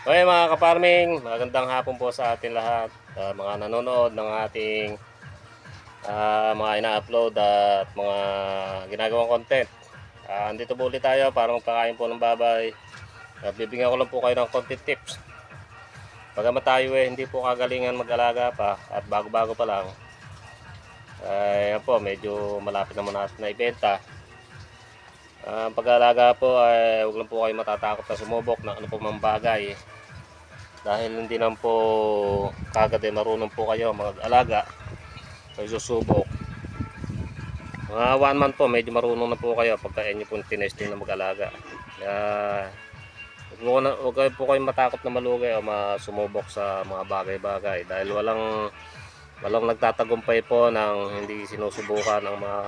Okay mga kaparming, magandang hapon po sa atin lahat. Ah, mga nanonood ng ating ah, mga ina-upload at mga ginagawang content. Ah, andito po ulit tayo para magpakain po ng babay. At bibigyan ko lang po kayo ng content tips. Pagkamat tayo eh, hindi po kagalingan mag-alaga pa at bago-bago pa lang. Ay, yan po, medyo malapit naman natin na ibenta. Ah, Ang pag-aalaga po ay huwag lang po kayo matatakot na sumubok ng ano po mang bagay. Dahil hindi naman po kagad ay marunong po kayo mag-alaga. Kayo susubok. Mga one month po, medyo marunong na po kayo pagka inyo po tinesting na mag-alaga. Mo na, huwag kayo po kayo matakot na malugay o masumubok sa mga bagay-bagay. Dahil walang walang nagtatagumpay po ng hindi sinusubukan ng mga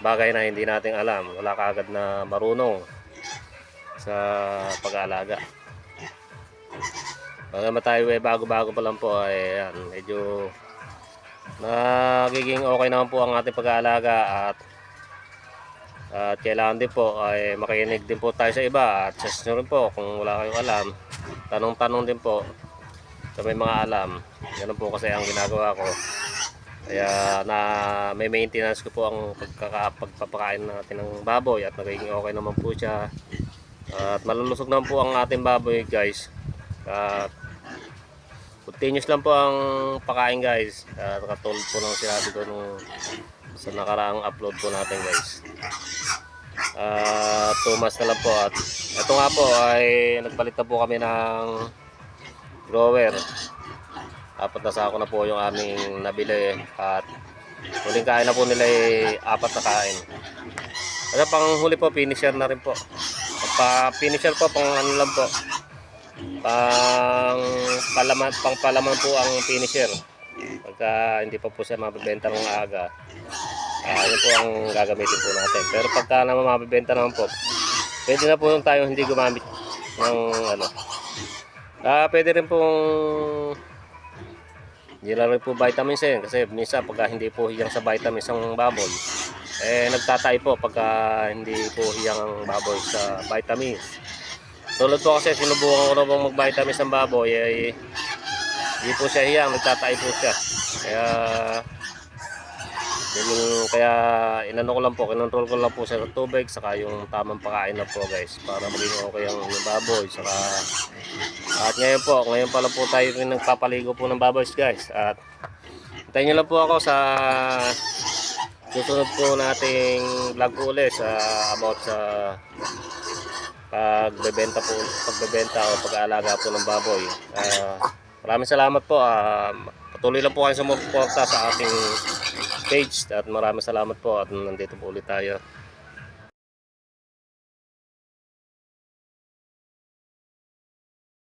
bagay na hindi natin alam. Wala kaagad na marunong sa pag-aalaga. Pag tayo eh, bago-bago pa lang po ay yan, medyo nagiging okay naman po ang ating pag-aalaga at at kailangan din po ay makinig din po tayo sa iba at sa nyo rin po kung wala kayong alam tanong-tanong din po sa may mga alam ganun po kasi ang ginagawa ko kaya na may maintenance ko po ang pagkaka, pagpapakain natin ng baboy at nagiging okay naman po siya. At malulusog naman po ang ating baboy guys. At continuous lang po ang pakain guys. At katulad po ng sinabi ko nung sa nakaraang upload po natin guys. At 2 months na lang po. At ito nga po ay nagpalit na po kami ng grower apat na sako na po yung aming nabili at huling kain na po nila ay apat na kain. At pang huli po finisher na rin po. Pa finisher po pang ano lang po. Pang palaman pang palaman po ang finisher. Pagka hindi pa po siya mabibenta ng aga ah yun po ang gagamitin po natin. Pero pagka naman mabibenta naman po pwede na po yung tayo hindi gumamit ng ano. Ah pwede rin pong rin po vitamins yan kasi minsan pagka hindi po hiyang sa vitamins ang baboy eh nagtatay po pagka hindi po hiyang ang baboy sa vitamins. Tulad po kasi sinubukan ko na pong mag vitamins ang baboy eh hindi po siya hiyang nagtatay po siya. Kaya yun yung, kaya inano ko lang po, kinontrol ko lang po sa tubig saka yung tamang pakain na po guys para maging okay ang baboy saka at ngayon po, ngayon pa lang po tayo rin nagpapaligo po ng baboy guys. At hintayin nyo lang po ako sa susunod po nating vlog po ulit sa about sa pagbebenta po pagbebenta o pag-aalaga po ng baboy. Ah, maraming salamat po. Ah, patuloy lang po kayo sumuporta sa ating page at maraming salamat po. At nandito po ulit tayo